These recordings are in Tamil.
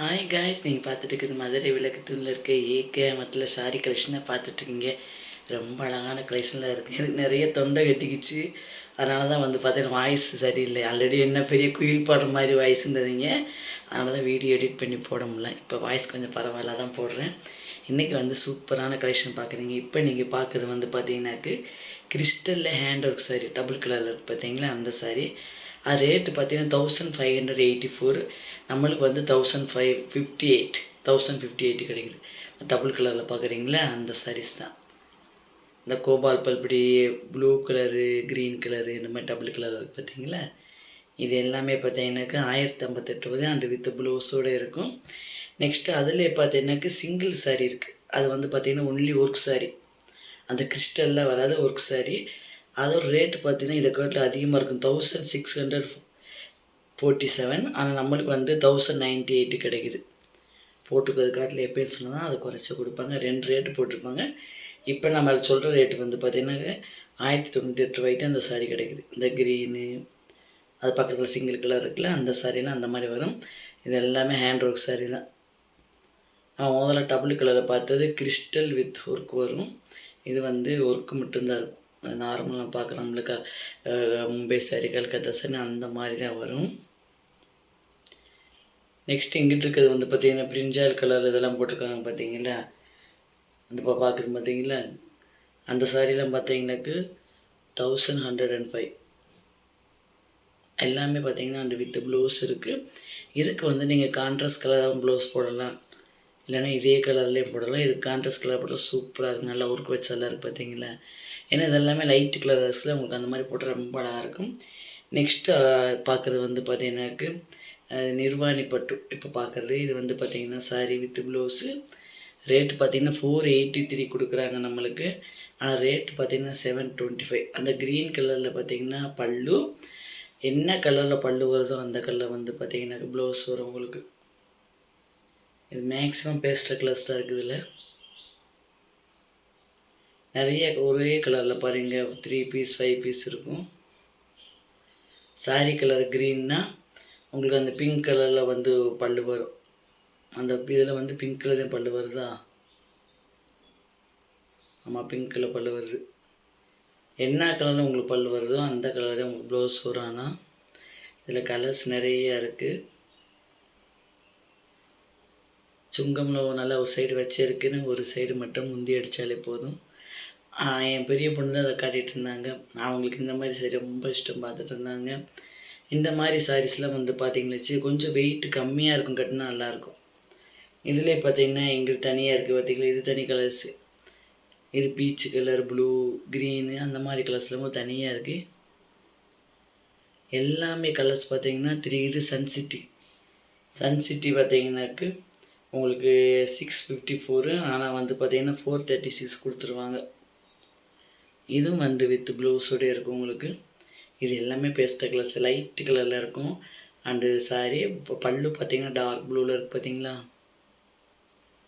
ஹாய் காய்ஸ் நீங்கள் பார்த்துட்டு இருக்குது மதுரை விளக்கத்தூணில் இருக்க ஏகே மத்தில் சாரி கலெக்ஷனை பார்த்துட்ருக்கீங்க ரொம்ப அழகான கலெக்ஷனில் இருக்குது எனக்கு நிறைய தொண்டை கட்டிக்கிச்சு. அதனால தான் வந்து பார்த்தீங்கன்னா வாய்ஸ் சரியில்லை. ஆல்ரெடி என்ன பெரிய குயில் பாடுற மாதிரி வாய்ஸ்ன்றதுங்க அதனால தான் வீடியோ எடிட் பண்ணி போட முடியல. இப்போ வாய்ஸ் கொஞ்சம் பரவாயில்ல தான் போடுறேன். இன்றைக்கி வந்து சூப்பரான கலெக்ஷன் பார்க்குறீங்க. இப்போ நீங்கள் பார்க்குறது வந்து பார்த்தீங்கன்னாக்கு கிறிஸ்டலில் ஹேண்ட் ஒர்க் சாரி டபுள் கலரில் பார்த்தீங்களா? அந்த சாரி அது ரேட்டு பார்த்தீங்கன்னா thousand five hundred eighty four நம்மளுக்கு வந்து thousand five fifty eight thousand fifty eight கிடைக்குது டபுள் கலரில் பார்க்குறீங்களா அந்த சாரீஸ் தான். இந்த கோபால் பல்படி ப்ளூ கலரு க்ரீன் கலரு இந்த மாதிரி டபுள் கலர் இருக்குது பார்த்தீங்களா இது எல்லாமே பார்த்தீங்கன்னாக்கா ஆயிரத்தி ஐம்பத்தெட்டு ரூபாய் அண்டு வித் ப்ளவுஸோடு இருக்கும். நெக்ஸ்ட்டு அதில் பார்த்தீங்கன்னாக்கா சிங்கிள் saree இருக்குது அது வந்து பார்த்திங்கன்னா ஒன்லி ஒர்க் saree. அந்த கிறிஸ்டலில் வராத ஒர்க் saree. அதோட ரேட்டு பார்த்தீங்கன்னா இதை கேட்டில் அதிகமாக இருக்கும். Thousand six hundred forty seven ஆனால் நம்மளுக்கு வந்து தௌசண்ட் நைன்ட்டி எயிட்டு கிடைக்குது. போட்டுக்கிறது காட்டில் எப்பயும் சொன்னால் அதை குறைச்சி கொடுப்பாங்க. ரெண்டு ரேட்டு போட்டிருப்பாங்க. இப்போ நம்ம சொல்கிற ரேட்டு வந்து பார்த்திங்கன்னாக்க ஆயிரத்தி தொண்ணூற்றி எட்டு ரூபாய்க்கு அந்த சாரீ கிடைக்குது. இந்த க்ரீனு அது பக்கத்தில் சிங்கிள் கலர் இருக்குல்ல அந்த சாரீலாம் அந்த மாதிரி வரும். இது எல்லாமே ஹேண்ட் ஒர்க் சாரீ தான். நான் முதல்ல டபுள் கலரில் பார்த்தது கிறிஸ்டல் வித் ஒர்க் வரும். இது வந்து ஒர்க்கு மட்டும்தான் இருக்கும். அது நார்மலாக பார்க்குறோம்ல க மும்பை சாரி கல்கத்தா சாரி அந்த மாதிரி தான் வரும். நெக்ஸ்ட் இங்கிட்டு இருக்கிறது வந்து பார்த்தீங்கன்னா பிரிஞ்சால் கலர் இதெல்லாம் போட்டிருக்காங்க பார்த்தீங்களா? அந்த இப்போ பார்க்குறது பார்த்தீங்களா? அந்த சாரீலாம் பார்த்தீங்கன்னாக்கு தௌசண்ட் ஹண்ட்ரட் அண்ட் ஃபைவ் எல்லாமே பார்த்தீங்கன்னா அந்த வித் ப்ளவுஸ் இருக்குது இதுக்கு வந்து நீங்கள் கான்ட்ராஸ்ட் கலராகவும் ப்ளவுஸ் போடலாம். இல்லைன்னா இதே கலர்லேயும் போடலாம். இது கான்ட்ராஸ்ட் கலர் போட்டால் சூப்பராக இருக்கும் நல்லா ஒர்க் வச்சு எல்லாம் இருக்குது பார்த்தீங்களா? ஏன்னா இதெல்லாமே லைட் கலர் ட்ரெஸ்ஸில் உங்களுக்கு அந்த மாதிரி போட்டால் ரொம்ப அழகாக இருக்கும். நெக்ஸ்ட்டு பார்க்குறது வந்து பார்த்தீங்கன்னாக்கு நிர்வாணி பட்டு இப்போ பார்க்குறது இது வந்து பார்த்திங்கன்னா சாரி வித் ப்ளவுஸு ரேட்டு பார்த்தீங்கன்னா ஃபோர் எயிட்டி த்ரீ கொடுக்குறாங்க நம்மளுக்கு. ஆனால் ரேட் பார்த்தீங்கன்னா செவன் டுவெண்ட்டி ஃபைவ் அந்த க்ரீன் கலரில் பார்த்தீங்கன்னா பல்லு. என்ன கலரில் பல்லு வருதோ அந்த கலரில் வந்து பார்த்திங்கன்னா ப்ளவுஸ் வரும் உங்களுக்கு. இது மேக்ஸிமம் பேஸ்டர் கலர்ஸ் தான் இருக்குது இதில். நிறைய ஒரே கலரில் பாருங்கள் த்ரீ பீஸ் ஃபைவ் பீஸ் இருக்கும். சாரி கலர் க்ரீன்னா உங்களுக்கு அந்த பிங்க் கலரில் வந்து பல்லு வரும். அந்த இதில் வந்து பிங்க் கலர் தான் பல்லு வருதா? ஆமாம் பிங்க் கலர் பல்லு வருது. என்ன கலரில் உங்களுக்கு பல் வருதோ அந்த கலர் தான் உங்களுக்கு ப்ளவுஸ் வரும். ஆனால் இதில் கலர்ஸ் நிறைய இருக்குது சுங்கமில் நல்லா ஒரு சைடு வச்சிருக்குன்னு ஒரு சைடு மட்டும் முந்தி அடித்தாலே போதும். என் பெரிய பொண்ணு தான் அதை காட்டிகிட்டு இருந்தாங்க. அவங்களுக்கு இந்த மாதிரி சரி ரொம்ப இஷ்டம் பார்த்துட்டு இருந்தாங்க. இந்த மாதிரி சாரீஸ்லாம் வந்து பார்த்தீங்களா வச்சு கொஞ்சம் வெயிட் கம்மியாக இருக்கும் கட்டினா நல்லாயிருக்கும் இதிலே பார்த்தீங்கன்னா எங்களுக்கு தனியாக இருக்குது பார்த்தீங்களா இது தனி கலர்ஸு இது பீச் கலர் ப்ளூ க்ரீனு அந்த மாதிரி கலர்ஸ்லாம் தனியாக இருக்குது எல்லாமே கலர்ஸ் பார்த்தீங்கன்னா த்ரீ இது சன் சிட்டி சன் சிட்டி பார்த்தீங்கன்னாக்கு உங்களுக்கு சிக்ஸ் ஃபிஃப்டி ஃபோரு ஆனால் வந்து பார்த்தீங்கன்னா ஃபோர் தேர்ட்டி சிக்ஸ் கொடுத்துருவாங்க. இதுவும் வந்து வித் ப்ளவுஸோடய இருக்கும் உங்களுக்கு. இது எல்லாமே பேஸ்டல் கலர்ஸ் லைட் கலரில் இருக்கும். அண்டு சாரி இப்போ பல்லு பார்த்தீங்கன்னா டார்க் ப்ளூவில் இருக்குது பார்த்தீங்களா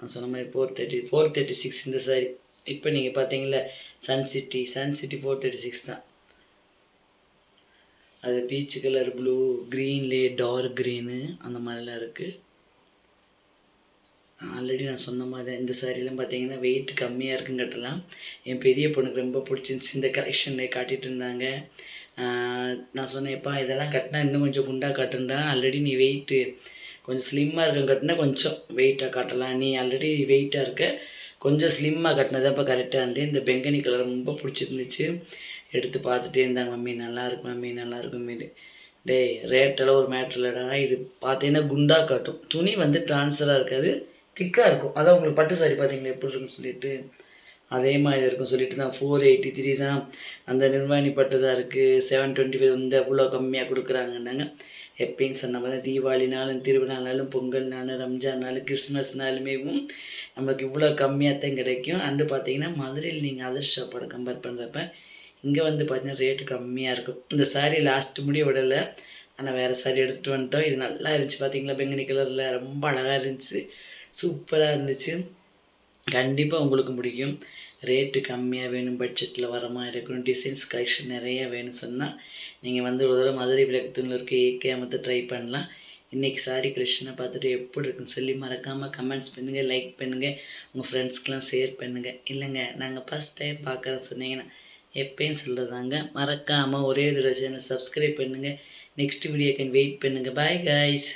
நான் சொன்ன மாதிரி four thirty four thirty six இந்த சாரி இப்போ நீங்கள் பார்த்தீங்களா sun city sun city four thirty six தான். அது பீச் கலர் ப்ளூ க்ரீன்லேயே டார்க் க்ரீனு அந்த மாதிரிலாம் இருக்குது ஆல்ரெடி நான் சொன்ன மாதிரி இந்த சாரிலாம் பார்த்தீங்கன்னா வெயிட் கம்மியாக இருக்குன்னு கட்டலாம். என் பெரிய பொண்ணுக்கு ரொம்ப பிடிச்சிருந்துச்சி. இந்த கலெக்ஷனில் காட்டிகிட்டு இருந்தாங்க. நான் சொன்னேன்ப்பா இதெல்லாம் கட்டினா இன்னும் கொஞ்சம் குண்டாக கட்டுண்டா ஆல்ரெடி நீ வெயிட்டு கொஞ்சம் ஸ்லிம்மாக இருக்க கட்டினா கொஞ்சம் வெயிட்டாக காட்டலாம். நீ ஆல்ரெடி வெயிட்டாக இருக்க கொஞ்சம் ஸ்லிம்மாக கட்டினதாப்பா கரெக்டாக இருந்து இந்த பெங்கனி கலர் ரொம்ப பிடிச்சிருந்துச்சு. எடுத்து பார்த்துட்டே இருந்தாங்க மம்மி நல்லா இருக்கு மம்மி நல்லா இருக்கு மம்மி. டேய் ரேட்டெல்லாம் ஒரு மேட்ரு இல்லைடா. இது பார்த்தீங்கன்னா குண்டாக காட்டும். துணி வந்து ட்ரான்ஸ்ஃபராக இருக்காது திக்காக இருக்கும். அதான் உங்களுக்கு பட்டு சாரி பார்த்தீங்களா எப்படி இருக்குன்னு சொல்லிட்டு. அதே மாதிரி இருக்கும். சொல்லிட்டு தான் ஃபோர் எயிட்டி த்ரீ தான் அந்த நிர்வாணி பட்டு தான் இருக்குது செவன் டுவெண்ட்டி ஃபைவ் வந்து அவ்வளோ கம்மியாக கொடுக்குறாங்கன்னாங்க. எப்பயும் சொன்ன மாதிரி தீபாவளினாலும் திருவிழானாலும் பொங்கல்னாலும் ரம்ஜான்னாலும் கிறிஸ்மஸ்னாலுமே நம்மளுக்கு இவ்வளோ கம்மியாக தான் கிடைக்கும். அண்டு பார்த்தீங்கன்னா மதுரையில் நீங்கள் அதர் ஷாப்போட கம்பேர் பண்ணுறப்ப இங்கே வந்து பார்த்தீங்கன்னா ரேட்டு கம்மியாக இருக்கும். இந்த சாரீ லாஸ்ட் முடிய விடலை. ஆனால் வேறு saree எடுத்துகிட்டு வந்துட்டோம். இது நல்லா இருந்துச்சு பார்த்தீங்களா பெங்கனி கலரில் ரொம்ப அழகாக இருந்துச்சு. சூப்பராக இருந்துச்சு. கண்டிப்பாக உங்களுக்கு பிடிக்கும் ரேட்டு கம்மியாக வேணும் பட்ஜெட்டில் வர மாதிரி இருக்கணும் டிசைன்ஸ் கலெக்ஷன் நிறைய வேணும் சொன்னால் நீங்கள் வந்து ஒரு தடவை மதுரை விளக்கத்தூணில் இருக்க ஏகே வந்து ட்ரை பண்ணலாம். இன்றைக்கி சாரி கலெக்ஷனை பார்த்துட்டு எப்படி இருக்குன்னு சொல்லி மறக்காமல் கமெண்ட்ஸ் பண்ணுங்கள் லைக் பண்ணுங்கள் உங்கள் ஃப்ரெண்ட்ஸ்க்கெலாம் ஷேர் பண்ணுங்கள் இல்லைங்க நாங்கள் ஃபஸ்ட் டைம் பார்க்குறோம் சொன்னீங்கன்னா எப்பயும் சொல்லுறதாங்க மறக்காமல் ஒரே தடவை சேனல் சப்ஸ்கிரைப் பண்ணுங்கள் நெக்ஸ்ட் வீடியோக்கு வெயிட் பண்ணுங்கள் பாய் காய்ஸ்